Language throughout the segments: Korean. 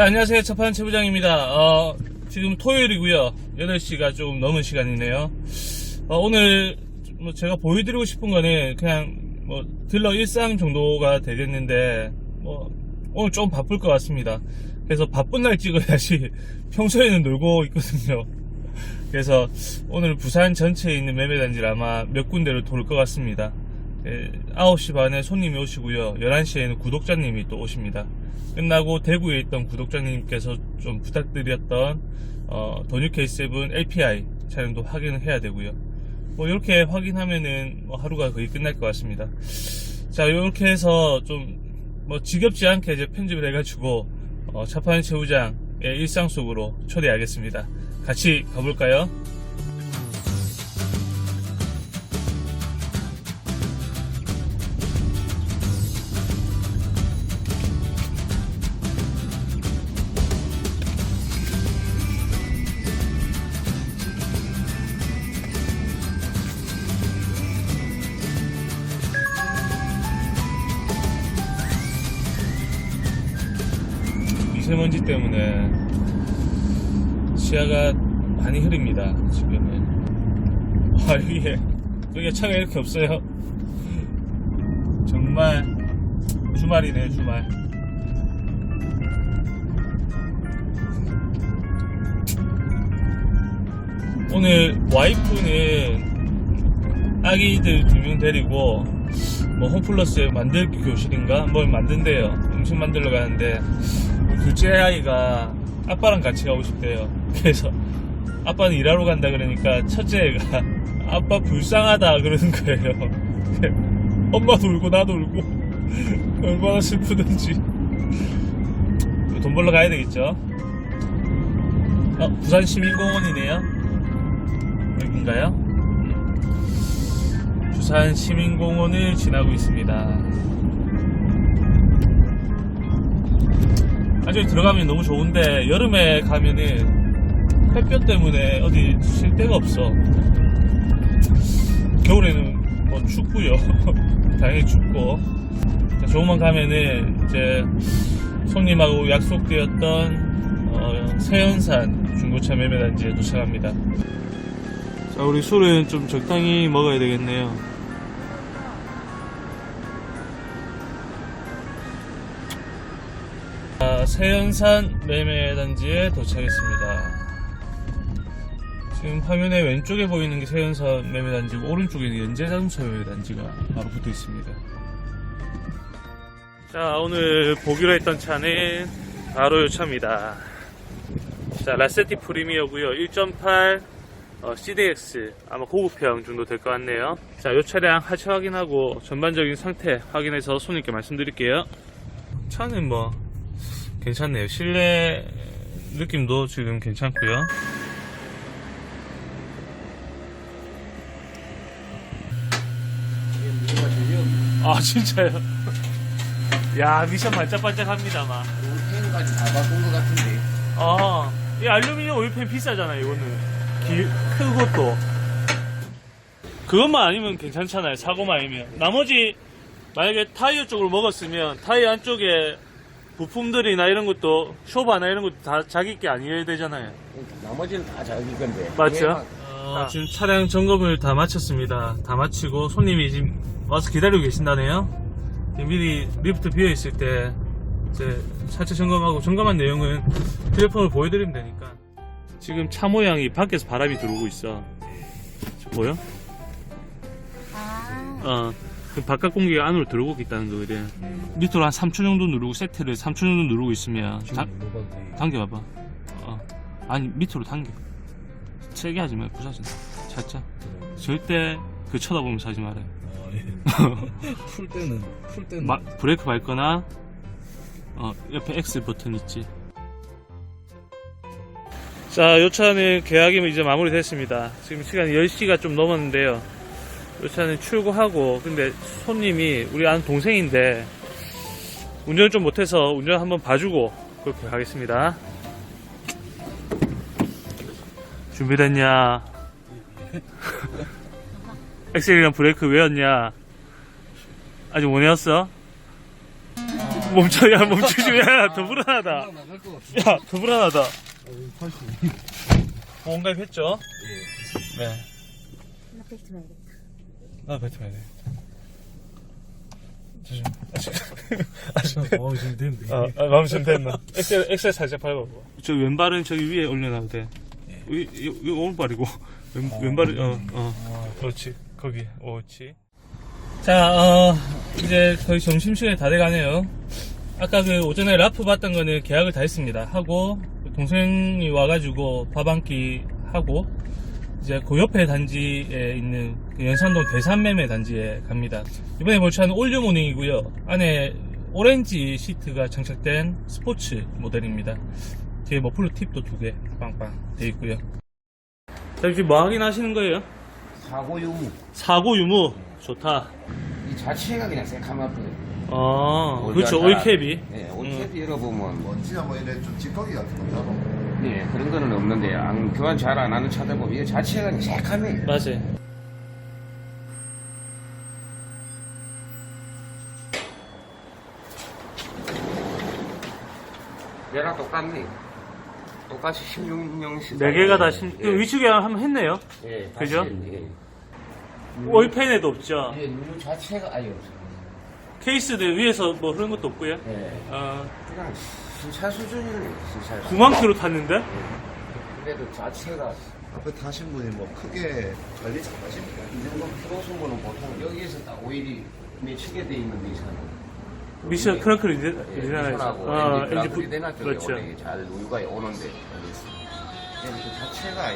자, 안녕하세요. 첫판 최부장입니다. 어, 지금 토요일이고요. 8시가 좀 넘은 시간이네요. 어, 오늘 뭐 제가 보여드리고 싶은 거는 그냥 뭐 들러 일상 정도가 되겠는데 뭐 오늘 좀 바쁠 것 같습니다. 그래서 바쁜 날 찍어야지 평소에는 놀고 있거든요. 그래서 오늘 부산 전체에 있는 매매단지를 아마 몇 군데를 돌 것 같습니다. 예, 9시 반에 손님이 오시고요. 11시에는 구독자님이 또 오십니다. 끝나고 대구에 있던 구독자님께서 좀 부탁드렸던 어, 더뉴 K7 LPI 차량도 확인을 해야 되고요. 뭐 이렇게 확인하면은 뭐 하루가 거의 끝날 것 같습니다. 자 이렇게 해서 좀 뭐 지겹지 않게 이제 편집을 해가지고 어, 차파현 최부장의 일상 속으로 초대하겠습니다. 같이 가볼까요? 미세먼지 때문에 시야가 많이 흐립니다. 지금은. 아, 여기에, 여기에 차가 이렇게 없어요. 정말 주말이네요, 주말. 오늘 와이프는 아기들 두 명 데리고 뭐 홈플러스 만들기 교실인가 뭘 만든대요 음식 만들러 가는데 둘째 아이가 아빠랑 같이 가고 싶대요. 그래서 아빠는 일하러 간다 그러니까 첫째가 아빠 불쌍하다 그러는 거예요. 엄마도 울고 나도 울고 얼마나 슬프든지. 돈 벌러 가야 되겠죠? 어, 부산 시민공원이네요. 여긴가요? 부산 시민공원을 지나고 있습니다. 아주 들어가면 너무 좋은데 여름에 가면은 햇볕 때문에 어디 쉴 데가 없어. 겨울에는 뭐 춥고요. 당연히 춥고. 자, 조금만 가면은 이제 손님하고 약속되었던 어, 세연산 중고차 매매단지에 도착합니다. 자, 우리 술은 좀 적당히 먹어야 되겠네요. 세연산 매매단지에 도착했습니다. 지금 화면에 왼쪽에 보이는 게 세연산 매매단지고 오른쪽에는 연재자동차 매매단지가 바로 붙어 있습니다. 자, 오늘 보기로 했던 차는 바로 이 차입니다. 자, 라세티 프리미어고요. 1.8 어, CDX 아마 고급형 정도 될 것 같네요. 자, 이 차량 하체 확인하고 전반적인 상태 확인해서 손님께 말씀드릴게요. 차는 뭐 괜찮네요. 실내 느낌도 지금 괜찮고요. 아 진짜요? 야 미션 반짝반짝합니다 막. 펜까지 다 바꾼 것 같은데. 아, 이 알루미늄 오일팬 비싸잖아요, 이거는. 기, 크고 또. 그것만 아니면 괜찮잖아요, 사고만 아니면. 나머지, 만약에 타이어 쪽으로 먹었으면, 타이어 안쪽에 부품들이나 이런 것도, 쇼바나 이런 것도 다 자기 게 아니어야 되잖아요. 나머지는 다 자기 건데. 맞죠? 어, 지금 차량 점검을 다 마쳤습니다. 다 마치고, 손님이 지금 와서 기다리고 계신다네요. 미리 리프트 비어 있을 때, 이제 차체 점검하고 점검한 내용은 휴대폰을 보여드리면 되니까 지금 차 모양이 밖에서 바람이 들어오고 있어 저 보여? 아, 어, 그 바깥 공기가 안으로 들어오고 있다는 거거든 밑으로 한 3초 정도 누르고 세트를 3초 정도 누르고 있으면 다, 당겨봐봐. 어, 아니 밑으로 당겨. 세게 하지 말고 부서진다 차차 절대 그 쳐다보면서 하지 말아요. 풀 때는, 풀 때는. 마- 브레이크 밟거나 어, 옆에 X 버튼 있지. 자, 요 차는 계약이 이제 마무리됐습니다. 지금 시간이 10시가 좀 넘었는데요. 요 차는 출고하고, 근데 손님이 우리 아는 동생인데, 운전을 좀 못해서 운전 한번 봐주고, 그렇게 가겠습니다. 준비됐냐? 엑셀이랑 브레이크 외웠냐? 아직 못 외웠어? 아, 멈춰, 야, 멈추지. 야, 더 불안하다. 나갈 것 같아. 야, 더 불안하다. 보험가입 했죠? 네. 나 나 뱉어야 돼. 조심. 아직, 아직. 어, 지금 됐는데. 아, 아 마음 좀 됐나? 엑셀, 엑셀 살짝 밟아봐. 저 왼발은 저기 위에 올려놔도 돼. 이, 이, 이 오른발이고, 왼, 왼발은, 어, 어. 그렇지. 거기, 옳지. 자, 어, 이제 거의 점심시간이 다 돼가네요. 아까 그 오전에 라프 봤던 거는 계약을 다 했습니다. 하고, 동생이 와가지고 밥 한 끼 하고, 이제 그 옆에 단지에 있는 그 연산동 대산매매 단지에 갑니다. 이번에 볼 차는 올류모닝이고요. 안에 오렌지 시트가 장착된 스포츠 모델입니다. 뒤에 머플러 팁도 두 개 빵빵 돼 있고요. 자, 지금 뭐 하긴 하시는 거예요? 사고 유무. 사고 유무 좋다. 이 자체가 그냥 새카맣거든요. 아, 그렇죠. 올캡이. 네, 올캡이 열어보면 뭐, 먼지나 뭐 이런 좀 찌꺼기 같은 거 나도 네, 그런 거는 없는데, 안, 교환 잘 안 하는 차들 보면 이거 자체가 그냥 새카매. 맞아요. 얘랑 똑같네. 똑같이 16년씩. 네 개가 다 신, 예. 위축이 한번 했네요. 예, 그죠? 다시 예. 오일팬에도 없죠. 예, 누 자체가 아예 없어요. 케이스들 위에서 뭐 그런 것도 없고요. 예. 어, 그냥 신차 수준이네, 신차. 9만 킬로 탔는데? 그래도 자체가 앞에 타신 분이 뭐 크게 관리 잘 하십니까? 이 정도 키로수는 보통 여기에서 딱 오일이 맺히게 돼 있는 이상은 미션 이제 미션하고 어, 엔진 부- 되나 쪽에 그렇죠. 원래 잘 우유가 오는데 있어. 그 자체가.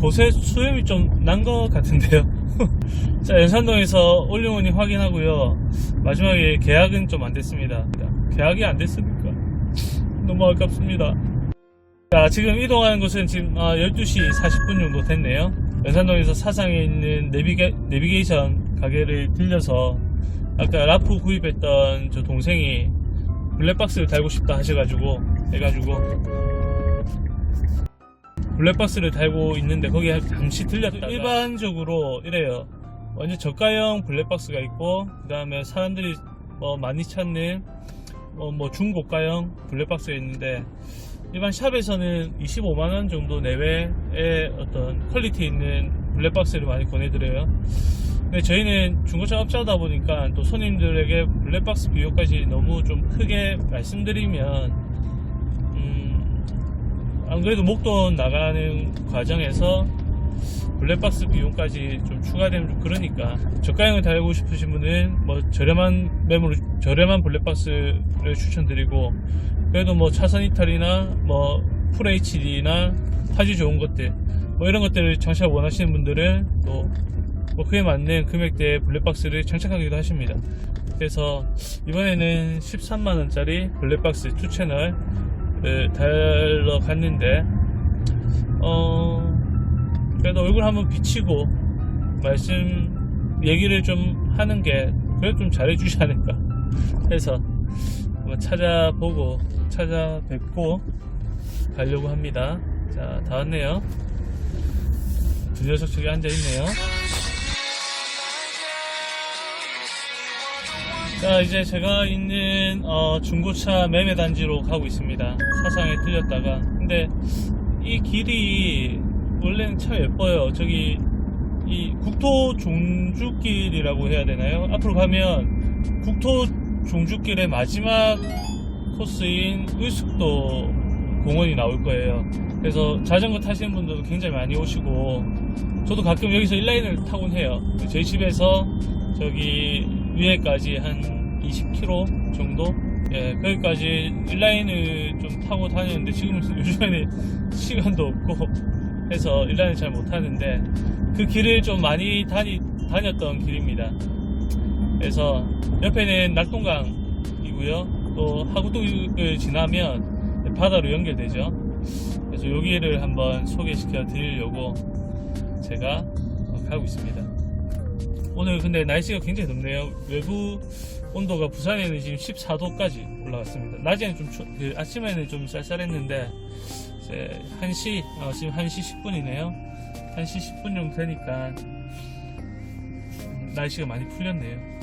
곳에 수염이 좀 난 것 같은데요. 자, 연산동에서 올리원이 확인하고요. 마지막에 계약은 좀 안 됐습니다. 계약이 안 됐으니까 너무 아깝습니다. 자, 지금 이동하는 곳은 지금 아, 12시 40분 정도 됐네요. 연산동에서 사상에 있는 내비게, 내비게이션 가게를 들려서 아까 라프 구입했던 저 동생이 블랙박스를 달고 싶다 하셔가지고 해가지고 블랙박스를 달고 있는데 거기에 잠시 들렸다. 일반적으로 이래요. 완전 저가형 블랙박스가 있고 그 다음에 사람들이 뭐 많이 찾는 뭐, 뭐 중고가형 블랙박스가 있는데 일반 샵에서는 25만원 정도 내외의 어떤 퀄리티 있는 블랙박스를 많이 권해드려요. 근데 저희는 중고차 업자다 보니까 또 손님들에게 블랙박스 비용까지 너무 좀 크게 말씀드리면 음, 안 그래도 목돈 나가는 과정에서 블랙박스 비용까지 좀 추가되면 좀 그러니까 저가형을 달고 싶으신 분은 뭐 저렴한 매물 저렴한 블랙박스를 추천드리고 그래도 뭐 차선 이탈이나 뭐 FHD나 화질 좋은 것들 뭐 이런 것들을 장착 원하시는 분들은 또 뭐 그에 맞는 금액대의 블랙박스를 장착하기도 하십니다. 그래서 이번에는 13만원짜리 블랙박스 2채널을 달러 갔는데 어 그래도 얼굴 한번 비치고 말씀 얘기를 좀 하는 게 그래도 좀 잘해주지 않을까 해서 한번 찾아보고 찾아뵙고 가려고 합니다. 자, 다 왔네요. 두 녀석 저기 앉아있네요. 자, 이제 제가 있는 어, 중고차 매매 단지로 가고 있습니다. 사상에 들렸다가. 근데 이 길이 원래는 참 예뻐요. 저기 이 국토 종주길이라고 해야 되나요? 앞으로 가면 국토 종주길의 마지막 코스인 의숙도 공원이 나올 거예요. 그래서 자전거 타시는 분들도 굉장히 많이 오시고 저도 가끔 여기서 인라인을 타곤 해요. 저희 집에서 저기 위에까지 한 20km 정도? 예, 거기까지 인라인을 좀 타고 다니는데 지금 요즘에는 시간도 없고 해서 인라인을 잘 못하는데 그 길을 좀 많이 다니, 다녔던 길입니다. 그래서 옆에는 낙동강이고요. 또 하구뚝을 지나면 바다로 연결되죠. 그래서 여기를 한번 소개시켜 드리려고 제가 어, 가고 있습니다. 오늘 근데 날씨가 굉장히 덥네요. 외부 온도가 부산에는 지금 14도까지 올라갔습니다. 낮에는 좀 추, 그 아침에는 좀 쌀쌀했는데 이제 1시 어, 지금 1시 10분이네요. 1시 10분 정도 되니까 음, 날씨가 많이 풀렸네요.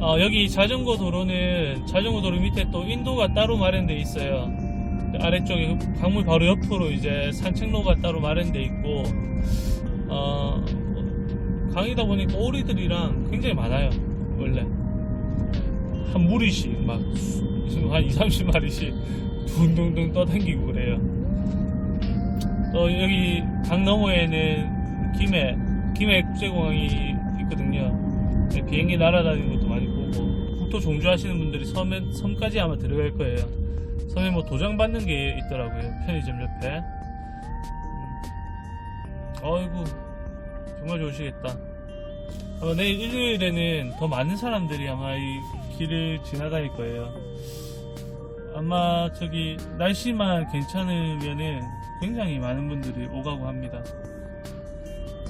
어, 여기 자전거 도로는 자전거 도로 밑에 또 인도가 따로 마련돼 있어요. 아래쪽에 강물 바로 옆으로 이제 산책로가 따로 마련돼 있고 어, 강이다 보니까 오리들이랑 굉장히 많아요. 원래 한 무리씩 막 한 2, 30마리씩 둥둥둥 떠다니고 그래요. 또 여기 강 너머에는 김해 김해 국제공항이 있거든요. 네, 비행기 날아다니는 것도 많이 보고 국토 종주하시는 분들이 섬에 섬까지 아마 들어갈 거예요. 섬에 뭐 도장 받는 게 있더라고요. 편의점 옆에. 음. 어이구 정말 좋으시겠다. 아마 내일 일요일에는 더 많은 사람들이 아마 이 길을 지나다닐 거예요. 아마 저기 날씨만 괜찮으면은 굉장히 많은 분들이 오가고 합니다.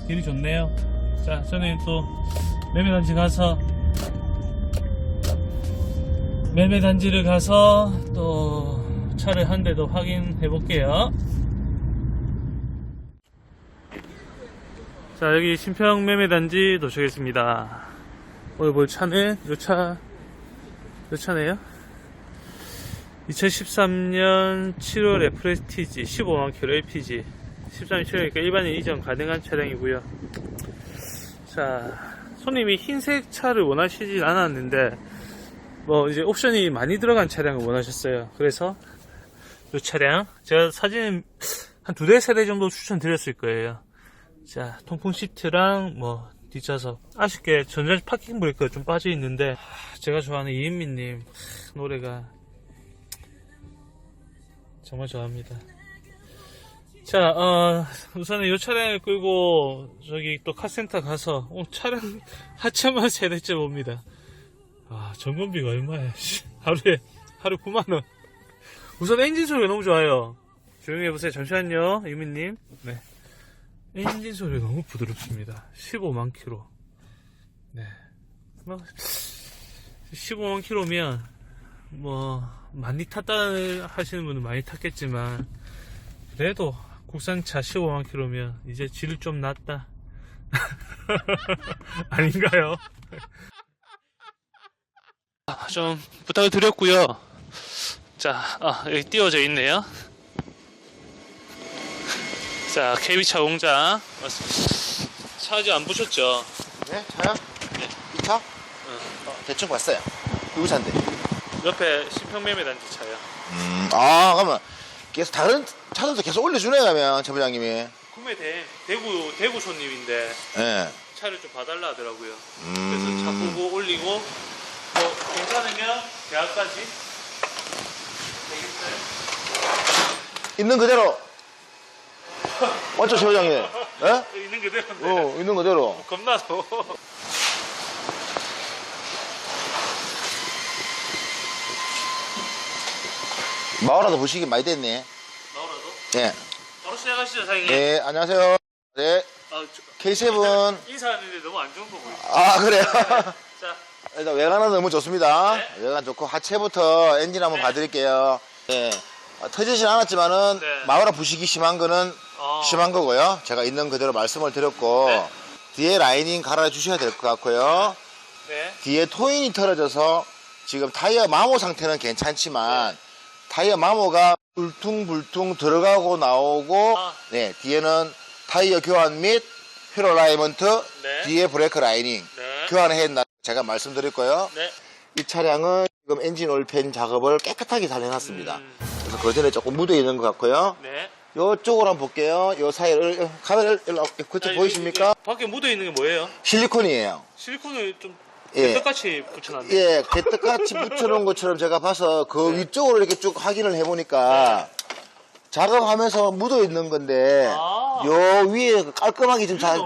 길이 좋네요. 자, 저는 또 매매단지 가서 매매 단지를 가서 또 차를 한 대 더 확인해 볼게요. 자, 여기 신평 매매 단지 도착했습니다. 오늘 볼 차는 요 차, 요 차네요. 2013년 7월에 프레스티지 15만 킬로 LPG 13년 7월이니까 일반인 이전 가능한 차량이고요. 자, 손님이 흰색 차를 원하시진 않았는데 뭐 이제 옵션이 많이 들어간 차량을 원하셨어요. 그래서 이 차량 제가 사진 한 두 대 세 대 정도 추천드렸을 거예요. 자, 통풍 시트랑 뭐 뒷좌석 아쉽게 전자 파킹 브레이크가 좀 빠져 있는데 하, 제가 좋아하는 이은미님 노래가 정말 좋아합니다. 자, 어, 우선은 이 차량을 끌고 저기 또 카센터 가서 어, 차량 하차만 세 대째 봅니다. 아, 점검비가 얼마야? 씨. 하루에 하루 9만 원. 우선 엔진 소리가 너무 좋아요. 조용히 해보세요. 잠시만요, 이민님. 네. 엔진 소리가 너무 부드럽습니다. 15만 킬로. 네. 막 15만 킬로면 뭐 많이 탔다 하시는 분은 많이 탔겠지만 그래도 국산차 15만 킬로면 이제 질 좀 났다. 아닌가요? 아, 좀 부탁을 드렸고요. 자, 아, 여기 띄워져 있네요. 자, KB차 공장. 차 아직 안 보셨죠? 네? 차요? 이 차? 어, 대충 봤어요. 누구 차인데? 옆에 신평매매 단지 차요. 음, 아, 그러면 계속 다른 차들도 계속 올려주네, 가면, 차 부장님이. 구매된 대구 대구 손님인데 예. 차를 좀 봐달라 하더라고요. 음. 그래서 차 보고 올리고 뭐 괜찮으면 대학까지 되겠어요? 있는 그대로. 맞죠, 차 부장님? 예? 있는 그대로인데 어, 있는 그대로. 겁나서 마을라도 보시기 많이 됐네. 나오라도 예. 바로 시작하시죠 사장님. 네, 안녕하세요. 네, 아, 저- K7. 인사하는데 너무 안 좋은 거 보이죠? 아, 그래요? 자, 일단 외관은 너무 좋습니다. 네. 외관 좋고 하체부터 엔진 한번 네. 봐드릴게요. 네. 어, 터지진 않았지만은 네. 마우라 부식이 심한 거는 어, 심한 거고요. 제가 있는 그대로 말씀을 드렸고 네. 뒤에 라이닝 갈아주셔야 될 것 같고요. 네. 뒤에 토인이 털어져서 지금 타이어 마모 상태는 괜찮지만 타이어 마모가 울퉁불퉁 들어가고 나오고 아. 네 뒤에는 타이어 교환 및휠 라이먼트 네. 뒤에 브레이크 라이닝 네. 교환했나 제가 말씀드렸고요. 네. 이 차량은 지금 엔진 올펜 작업을 깨끗하게 잘 해놨습니다. 음, 그래서 그 전에 조금 묻어 있는 것 같고요. 네. 이쪽으로 한번 볼게요. 요 사이를 카메라 일로 그쪽 아, 보이십니까? 이게 밖에 묻어 있는 게 뭐예요? 실리콘이에요. 실리콘을 좀 예. 똑같이 붙여놨네. 예, 개떡같이 붙여놓은 것처럼 제가 봐서 그 위쪽으로 이렇게 쭉 확인을 해보니까 작업하면서 묻어 있는 건데 아. 요 위에 깔끔하게 좀 잘.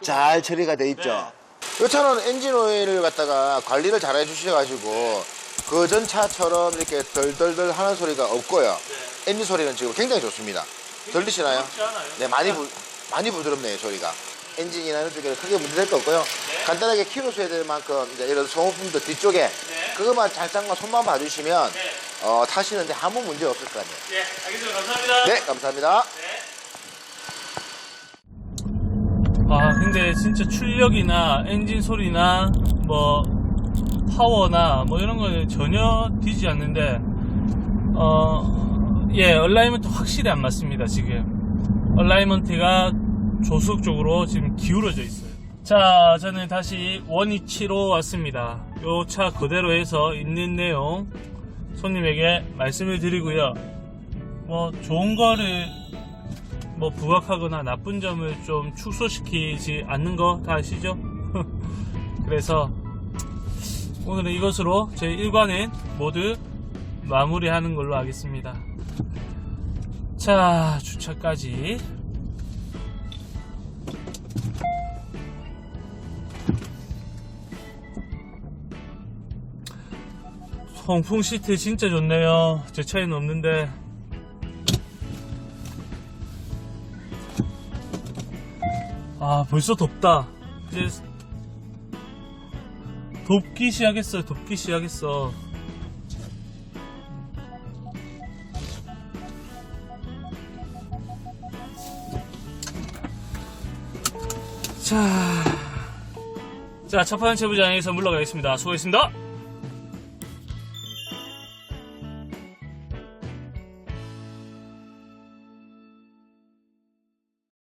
잘 처리가 돼 있죠. 이 차는 엔진 오일을 갖다가 관리를 잘 해주셔가지고 그 전 차처럼 이렇게 덜덜덜 하는 소리가 없고요. 엔진 소리는 지금 굉장히 좋습니다. 들리시나요? 네, 많이 부, 많이 부드럽네요, 소리가. 엔진이나 이런 쪽에 크게 문제될 거 없고요. 네. 간단하게 키로수에 될 만큼 이제 이런 소모품들 뒤쪽에 그것만 살짝만 손만 봐주시면 네. 어, 타시는데 아무 문제 없을 것 같네요. 네, 알겠습니다. 감사합니다. 네, 감사합니다. 아, 근데 진짜 출력이나 엔진 소리나 뭐 파워나 뭐 이런 거는 전혀 뒤지 않는데 어, 예, 얼라이먼트 확실히 안 맞습니다, 지금. 얼라이먼트가 조수석 쪽으로 지금 기울어져 있어요. 자, 저는 다시 원위치로 왔습니다. 요 차 그대로 해서 있는 내용 손님에게 말씀을 드리고요. 뭐, 좋은 거를 뭐 부각하거나 나쁜 점을 좀 축소시키지 않는 거 다 아시죠? 그래서 오늘은 이것으로 제 일과는 모두 마무리하는 걸로 하겠습니다. 자, 주차까지. 통풍 시트 진짜 좋네요. 제 차에는 없는데. 아, 벌써 덥다. 이제 덥기 시작했어요. 덥기 시작했어. 자, 자, 첫 번째 부장에서 물러가겠습니다. 수고했습니다.